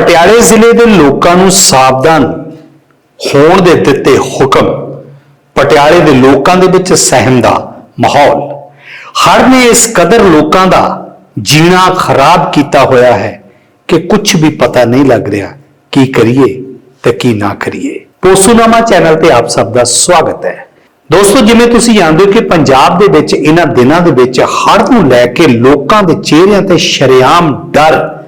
ਪਟਿਆਲੇ ਜ਼ਿਲ੍ਹੇ ਦੇ ਲੋਕਾਂ ਨੂੰ ਸਾਵਧਾਨ ਹੋਣ ਦੇ ਦਿੱਤੇ ਹੁਕਮ ਪਟਿਆਲੇ ਦੇ ਲੋਕਾਂ ਦੇ ਵਿੱਚ ਸਹਿਮ ਦਾ ਮਾਹੌਲ। ਹੜ੍ਹ ਨੇ ਇਸ ਕਦਰ ਲੋਕਾਂ ਦਾ ਜੀਣਾ ਖਰਾਬ ਕੀਤਾ ਹੋਇਆ ਹੈ ਕਿ ਕੁਝ ਵੀ ਪਤਾ ਨਹੀਂ ਲੱਗ ਰਿਹਾ ਕੀ ਕਰੀਏ ਤੇ ਕੀ ਨਾ ਕਰੀਏ। ਪੋਸੂਨਾਮਾ ਚੈਨਲ ਤੇ ਆਪ ਸਭ ਦਾ ਸਵਾਗਤ ਹੈ। ਦੋਸਤੋ, ਜਿਵੇਂ ਤੁਸੀਂ ਜਾਣਦੇ ਹੋ ਕਿ ਪੰਜਾਬ ਦੇ ਵਿੱਚ ਇਹਨਾਂ ਦਿਨਾਂ ਦੇ ਵਿੱਚ ਹੜ੍ਹ ਨੂੰ ਲੈ ਕੇ ਲੋਕਾਂ ਦੇ ਚਿਹਰਿਆਂ ਤੇ ਸ਼ਰੇਆਮ ਡਰ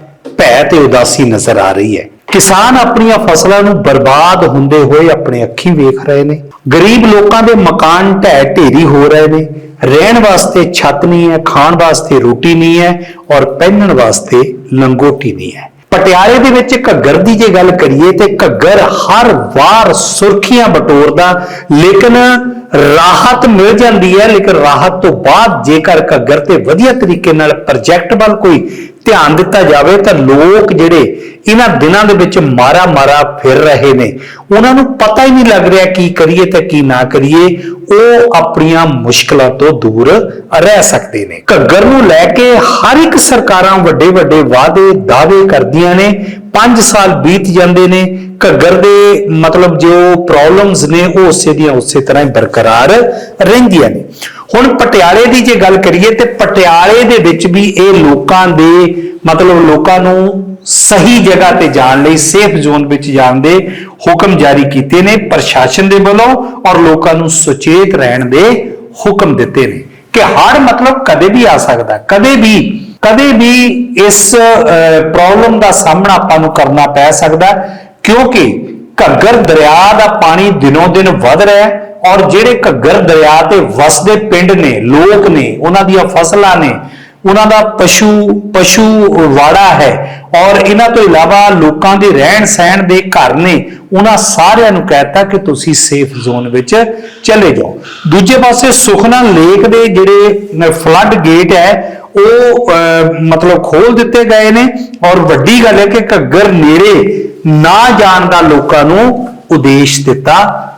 ਭੈ ਤੇ ਉਦਾਸੀ ਨਜ਼ਰ ਆ ਰਹੀ ਹੈ। ਕਿਸਾਨ ਆਪਣੀਆਂ ਫਸਲਾਂ ਨੂੰ ਬਰਬਾਦ ਹੁੰਦੇ ਹੋਏ ਆਪਣੇ ਅੱਖੀਂ ਵੇਖ ਰਹੇ ਨੇ। ਗਰੀਬ ਲੋਕਾਂ ਦੇ ਮਕਾਨ ਢਹਿ ਢੇਰੀ ਹੋ ਰਹੇ ਨੇ। ਰਹਿਣ ਵਾਸਤੇ ਛੱਤ ਨਹੀਂ ਹੈ, ਖਾਣ ਵਾਸਤੇ ਰੋਟੀ ਨਹੀਂ ਹੈ ਔਰ ਪਹਿਨਣ ਵਾਸਤੇ ਲੰਗੋਟੀ ਨਹੀਂ ਹੈ। ਪਟਿਆਲੇ ਦੇ ਵਿੱਚ ਘੱਗਰ ਦੀ ਜੇ ਗੱਲ ਕਰੀਏ ਤੇ ਘੱਗਰ ਹਰ ਵਾਰ ਸੁਰਖੀਆਂ ਬਟੋਰਦਾ, ਲੇਕਿਨ ਰਾਹਤ ਮਿਲ ਜਾਂਦੀ ਹੈ, ਲੇਕਿਨ ਰਾਹਤ ਤੋਂ ਬਾਅਦ ਜੇਕਰ ਘੱਗਰ ਤੇ ਵਧੀਆ ਤਰੀਕੇ ਨਾਲ ਪ੍ਰੋਜੈਕਟ ਵੱਲ ਕੋਈ ਧਿਆਨ ਦਿੱਤਾ ਜਾਵੇ ਤਾਂ ਲੋਕ ਜਿਹੜੇ ਇਹਨਾਂ ਦਿਨਾਂ ਦੇ ਵਿੱਚ ਮਾਰਾ ਮਾਰਾ ਫਿਰ ਰਹੇ ਨੇ। ਉਹਨਾਂ ਨੂੰ ਪਤਾ ਹੀ ਨਹੀਂ ਲੱਗ ਰਿਹਾ ਕੀ ਕਰੀਏ ਤੇ ਕੀ ਨਾ ਕਰੀਏ। ਉਹ ਆਪਣੀਆਂ ਮੁਸ਼ਕਲਾਂ ਤੋਂ ਦੂਰ ਰਹਿ ਸਕਦੇ ਨੇ। ਘੱਗਰ ਨੂੰ ਲੈ ਕੇ ਹਰ ਇੱਕ ਸਰਕਾਰਾਂ ਵੱਡੇ ਵੱਡੇ ਵਾਅਦੇ, ਦਾਅਵੇ ਕਰਦੀਆਂ ਨੇ। 5 ਸਾਲ ਬੀਤ ਜਾਂਦੇ ਨੇ। ਘੱਗਰ ਦੇ ਮਤਲਬ ਜੋ ਪ੍ਰੋਬਲਮਸ ਨੇ ਉਹ ਉਸੇ ਦੀਆਂ ਉਸੇ ਤਰ੍ਹਾਂ ਹੀ ਬਰਕਰਾਰ ਰਹਿੰਦੀਆਂ ਨੇ। ਹੁਣ ਪਟਿਆਲੇ ਦੀ ਜੇ ਗੱਲ ਕਰੀਏ ਤੇ ਪਟਿਆਲੇ ਦੇ ਵਿੱਚ ਵੀ ਇਹ ਲੋਕਾਂ ਦੇ ਮਤਲਬ ਲੋਕਾਂ ਨੂੰ ਸਹੀ ਜਗ੍ਹਾ ਤੇ ਜਾਣ ਲਈ ਸੇਫ ਜ਼ੋਨ ਵਿੱਚ ਜਾਣ ਦੇ ਹੁਕਮ ਜਾਰੀ ਕੀਤੇ ਨੇ, ਪ੍ਰਸ਼ਾਸਨ ਦੇ ਵੱਲੋਂ ਔਰ ਲੋਕਾਂ ਨੂੰ ਸੁਚੇਤ ਰਹਿਣ ਦੇ ਹੁਕਮ ਦਿੱਤੇ ਨੇ। ਕਿ ਹਰ ਮਤਲਬ ਕਦੇ ਵੀ ਆ ਸਕਦਾ, ਕਦੇ ਵੀ ਕਦੇ ਵੀ ਇਸ ਪ੍ਰੋਬਲਮ ਦਾ ਸਾਹਮਣਾ ਆਪਾਂ ਨੂੰ ਕਰਨਾ ਪੈ ਸਕਦਾ, ਕਿਉਂਕਿ ਘੱਗਰ ਦਰਿਆ ਦਾ ਪਾਣੀ ਦਿਨੋਂ ਦਿਨ ਵਧ ਰਿਹਾ ਹੈ ਔਰ ਜਿਹੜੇ ਘੱਗਰ ਦਰਿਆ ਤੇ ਵਸਦੇ ਪਿੰਡ ਨੇ, ਲੋਕ ਨੇ, ਉਹਨਾਂ ਦੀਆਂ ਫਸਲਾਂ ਨੇ, ਉਹਨਾਂ ਦਾ ਪਸ਼ੂ ਪਸ਼ੂ ਵਾੜਾ ਹੈ ਔਰ ਇਹਨਾਂ ਤੋਂ ਇਲਾਵਾ ਲੋਕਾਂ ਦੇ ਰਹਿਣ ਸਹਿਣ ਦੇ ਘਰ ਨੇ, ਉਹਨਾਂ ਸਾਰਿਆਂ ਨੂੰ ਕਹਿਤਾ ਕਿ ਤੁਸੀਂ ਸੇਫ ਜ਼ੋਨ ਵਿੱਚ ਚਲੇ ਜਾਓ। ਦੂਜੇ ਪਾਸੇ ਸੁਖਨਾ ਲੇਕ ਦੇ ਜਿਹੜੇ ਫਲੱਡ ਗੇਟ ਹੈ ਉਹ ਮਤਲਬ ਖੋਲ ਦਿੱਤੇ ਗਏ ਨੇ ਔਰ ਵੱਡੀ ਗੱਲ ਹੈ ਕਿ ਘੱਗਰ ਨੇੜੇ ਨਾ ਜਾਣ ਦਾ ਲੋਕਾਂ ਨੂੰ ਉਦੇਸ਼ ਦਿੱਤਾ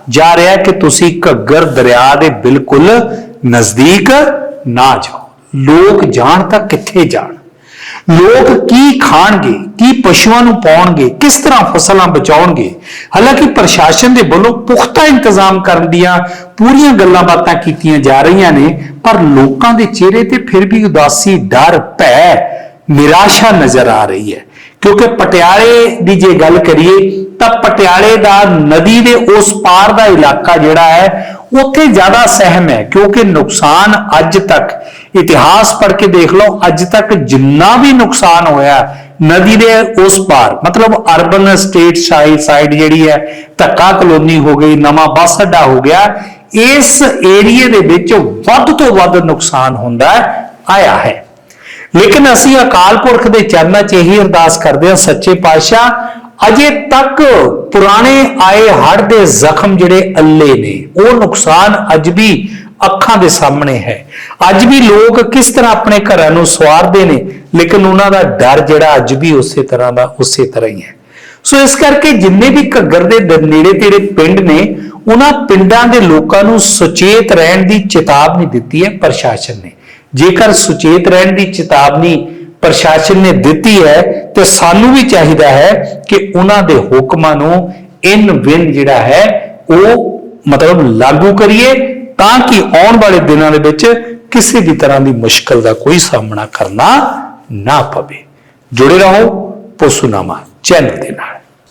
ਜਾ ਰਿਹਾ ਕਿ ਤੁਸੀਂ ਘੱਗਰ ਦਰਿਆ ਦੇ ਬਿਲਕੁਲ ਨਜ਼ਦੀਕ ਨਾ ਜਾਓ। ਲੋਕ ਜਾਣ ਤਾਂ ਕਿੱਥੇ ਜਾਣ? ਲੋਕ ਕੀ ਖਾਣਗੇ, ਕੀ ਪਸ਼ੂਆਂ ਨੂੰ ਪਾਉਣਗੇ, ਕਿਸ ਤਰ੍ਹਾਂ ਫਸਲਾਂ ਬਚਾਉਣਗੇ? ਹਾਲਾਂਕਿ ਪ੍ਰਸ਼ਾਸਨ ਦੇ ਵੱਲੋਂ ਪੁਖਤਾ ਇੰਤਜ਼ਾਮ ਕਰਨ ਦੀਆਂ ਪੂਰੀਆਂ ਗੱਲਾਂ ਬਾਤਾਂ ਕੀਤੀਆਂ ਜਾ ਰਹੀਆਂ ਨੇ, ਪਰ ਲੋਕਾਂ ਦੇ ਚਿਹਰੇ ਤੇ ਫਿਰ ਵੀ ਉਦਾਸੀ ਡਰ, ਭੈ, ਨਿਰਾਸ਼ਾ ਨਜ਼ਰ ਆ ਰਹੀ ਹੈ। ਕਿਉਂਕਿ ਪਟਿਆਲੇ ਦੀ ਜੇ ਗੱਲ ਕਰੀਏ, ਤਾਂ ਪਟਿਆਲੇ ਦਾ ਨਦੀ ਦੇ ਉਸ ਪਾਰ ਦਾ ਇਲਾਕਾ ਜਿਹੜਾ ਹੈ, ਉੱਥੇ ਜ਼ਿਆਦਾ ਸਹਿਮ ਹੈ, ਕਿਉਂਕਿ ਨੁਕਸਾਨ ਅੱਜ ਤੱਕ, ਇਤਿਹਾਸ ਪੜ੍ਹ ਕੇ ਦੇਖ ਲਓ, ਅੱਜ ਤੱਕ ਜਿੰਨਾ ਵੀ ਨੁਕਸਾਨ ਹੋਇਆ, ਨਦੀ ਦੇ ਉਸ ਪਾਰ, ਮਤਲਬ ਅਰਬਨ ਸਟੇਟ ਸਾਈਡ ਜਿਹੜੀ ਹੈ, ਧੱਕਾ ਕਲੋਨੀ ਹੋ ਗਈ, ਨਵਾਂ ਬੱਸ ਅੱਡਾ ਹੋ ਗਿਆ, ਇਸ ਏਰੀਏ ਦੇ ਵਿੱਚ ਵੱਧ ਤੋਂ ਵੱਧ ਨੁਕਸਾਨ ਹੁੰਦਾ ਆਇਆ ਹੈ। ਲੇਕਿਨ ਅਸੀਂ ਅਕਾਲ ਪੁਰਖ ਦੇ ਚਰਨਾਂ 'ਚ ਇਹੀ ਅਰਦਾਸ ਕਰਦੇ ਹਾਂ, ਸੱਚੇ ਪਾਤਸ਼ਾਹ, ਅਜੇ ਤੱਕ ਪੁਰਾਣੇ ਆਏ ਹੜ੍ਹ ਦੇ ਜ਼ਖਮ ਜਿਹੜੇ ਅੱਲੇ ਨੇ, ਉਹ ਨੁਕਸਾਨ ਅੱਜ ਵੀ ਅੱਖਾਂ ਦੇ ਸਾਹਮਣੇ ਹੈ। ਅੱਜ ਵੀ ਲੋਕ ਕਿਸ ਤਰ੍ਹਾਂ ਆਪਣੇ ਘਰਾਂ ਨੂੰ ਸਵਾਰਦੇ ਨੇ, ਲੇਕਿਨ ਉਹਨਾਂ ਦਾ ਡਰ ਜਿਹੜਾ ਅੱਜ ਵੀ ਉਸੇ ਤਰ੍ਹਾਂ ਦਾ ਉਸੇ ਤਰ੍ਹਾਂ ਹੀ ਹੈ। ਸੋ ਇਸ ਕਰਕੇ ਜਿੰਨੇ ਵੀ ਘੱਗਰ ਦੇ ਨੇੜੇ ਤੇੜੇ ਪਿੰਡ ਨੇ, ਉਹਨਾਂ ਪਿੰਡਾਂ ਦੇ ਲੋਕਾਂ ਨੂੰ ਸੁਚੇਤ ਰਹਿਣ ਦੀ ਚੇਤਾਵਨੀ ਦਿੱਤੀ ਹੈ ਪ੍ਰਸ਼ਾਸਨ ਨੇ। ਜੇਕਰ ਸੁਚੇਤ ਰਹਿਣ ਦੀ ਚੇਤਾਵਨੀ ਪ੍ਰਸ਼ਾਸਨ ਨੇ ਦਿੱਤੀ ਹੈ, ਤੇ ਸਾਨੂੰ ਵੀ ਚਾਹੀਦਾ ਹੈ ਕਿ ਉਹਨਾਂ ਦੇ ਹੁਕਮਾਂ ਨੂੰ ਇਨ ਵਿਨ ਜਿਹੜਾ ਹੈ, ਉਹ ਮਤਲਬ ਲਾਗੂ ਕਰੀਏ, ਤਾਂ ਕਿ ਆਉਣ ਵਾਲੇ ਦਿਨਾਂ ਦੇ ਵਿੱਚ ਕਿਸੇ ਵੀ ਤਰ੍ਹਾਂ ਦੀ ਮੁਸ਼ਕਲ ਦਾ ਕੋਈ ਸਾਹਮਣਾ ਕਰਨਾ ਨਾ ਪਵੇ। ਜੁੜੇ ਰਹੋ ਪੋਸੂਨਾਮਾ ਚੈਨਲ ਦੇ ਨਾਲ।